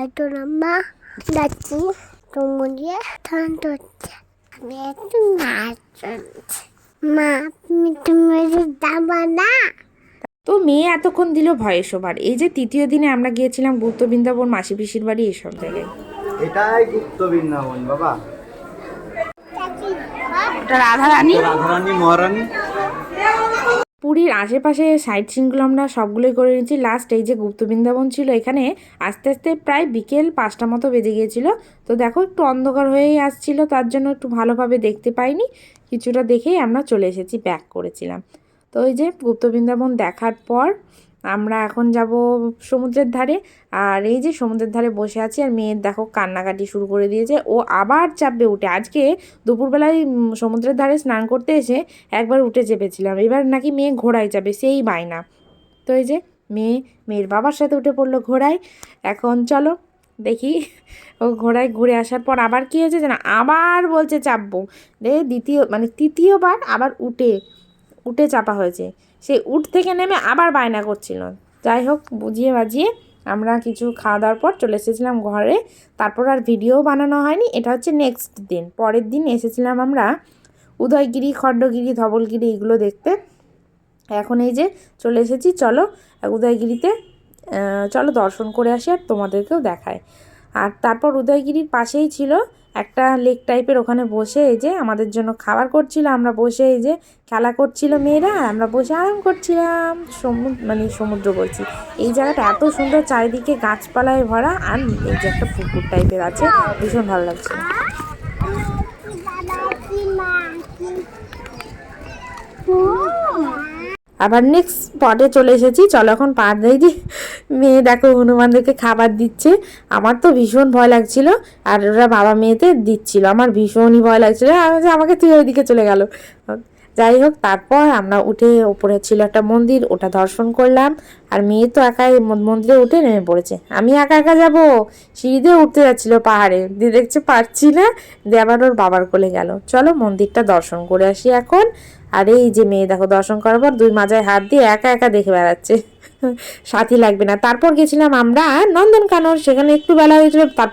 হয়তো মা যাচ্ছি তোমাকে ঠান্ডা হচ্ছে আমি একটু নাচ মা তুমি তুমি যাব না তো মেয়ে এতক্ষণ দিল ভয়ে সবার এই যে তৃতীয় দিনে আমরা গিয়েছিলাম গুপ্ত বৃন্দাবন মাসি পিসির বাড়ি এইসব জায়গায়। এটাই গুপ্ত বৃন্দাবন বাবা। ওটা রাধারানী? রাধারানী মহারানী। পুরীর আশেপাশে সাইট সিনগুলো আমরা সবগুলোই করে নিয়েছি। লাস্ট এই যে গুপ্ত বৃন্দাবন ছিল, এখানে আস্তে আস্তে প্রায় বিকেল পাঁচটা মতো বেজে গিয়েছিল। তো দেখো, একটু অন্ধকার হয়েই আসছিল, তার জন্য একটু ভালোভাবে দেখতে পাইনি। কিছুটা দেখেই আমরা চলে এসেছি ব্যাক করেছিলাম। তো ওই যে গুপ্ত বৃন্দাবন দেখার পর আমরা এখন যাব সমুদ্রের ধারে। আর এই যে সমুদ্রের ধারে বসে আছি, আর মেয়ের দেখো কান্নাকাটি শুরু করে দিয়েছে। ও আবার চাপবে উঠে। আজকে দুপুরবেলায় সমুদ্রের ধারে স্নান করতে এসে একবার উঠে চেপেছিলাম। এবার নাকি মেয়ে ঘোড়ায় যাবে সেই বায়না। তো এই যে মেয়ে, মেয়ের বাবার সাথে উঠে পড়ল ঘোড়ায়। এখন চলো দেখি ও ঘোড়ায় ঘুরে আসার পর আবার কী হয়েছে জানা আবার বলছে চাপবো। রে দ্বিতীয় মানে তৃতীয়বার আবার উঠে উঠে চাপা হয়েছে। সেই উঠ থেকে নেমে আবার বায়না করছিল। যাই হোক, বুঝিয়ে বাজিয়ে আমরা কিছু খাওয়া দাওয়ার পর চলে এসেছিলাম ঘরে। তারপর আর ভিডিও বানানো হয়নি। এটা হচ্ছে নেক্সট দিন। পরের দিন এসেছিলাম আমরা উদয়গিরি, খণ্ডগিরি, ধবলগিরি এগুলো দেখতে। এখন এই যে চলে এসেছি। চলো উদয়গিরিতে চলো দর্শন করে আসি আর তোমাদেরকেও দেখায় আর তারপর উদয়গিরির পাশেই ছিল একটা লেক টাইপের ওখানে বসে এই যে আমাদের জন্য খাবার করছিল, আমরা বসে এই যে খেলা করছিল মেয়েরা আর আমরা বসে আরাম করছিলাম সমুদ্র মানে সমুদ্র বলছি। এই জায়গাটা এত সুন্দর চারিদিকে গাছপালায় ভরা আর এই যে একটা পুকুর টাইপের আছে, ভীষণ ভালো লাগছে। আবার নেক্সট পটে চলে এসেছি। চলো এখন দিয়ে দিই মেয়ে দেখো হনুমানদেরকে খাবার দিচ্ছে। আমার তো ভীষণ ভয় লাগছিল আর ওরা বাবা মেয়েতে দিচ্ছিল। আমার ভীষণই ভয় লাগছিল। আমাকে তুই ওইদিকে চলে গেল। যাই হোক, তারপর আমরা উঠে ওপরে ছিল একটা মন্দির, ওটা দর্শন করলাম। আর মেয়ে তো একাই মন্দিরে উঠে নেমে পড়েছে। আমি একা একা যাব? সিঁড়ি উঠতে যাচ্ছিল পাহাড়ে। দিয়ে দেখছে পারছি না। দিয়ে আবার ওর বাবার কোলে গেল। চলো মন্দিরটা দর্শন করে আসি এখন। আর এই যে মেয়ে দেখো, দর্শন করার পর দুই মাজায় হাত দিয়ে একা একা দেখে বেড়াচ্ছে। সাথী লাগবে না। তারপর গেছিলাম আমরা নন্দনকানন। সেখানে একটু বেলা হয়েছিল তার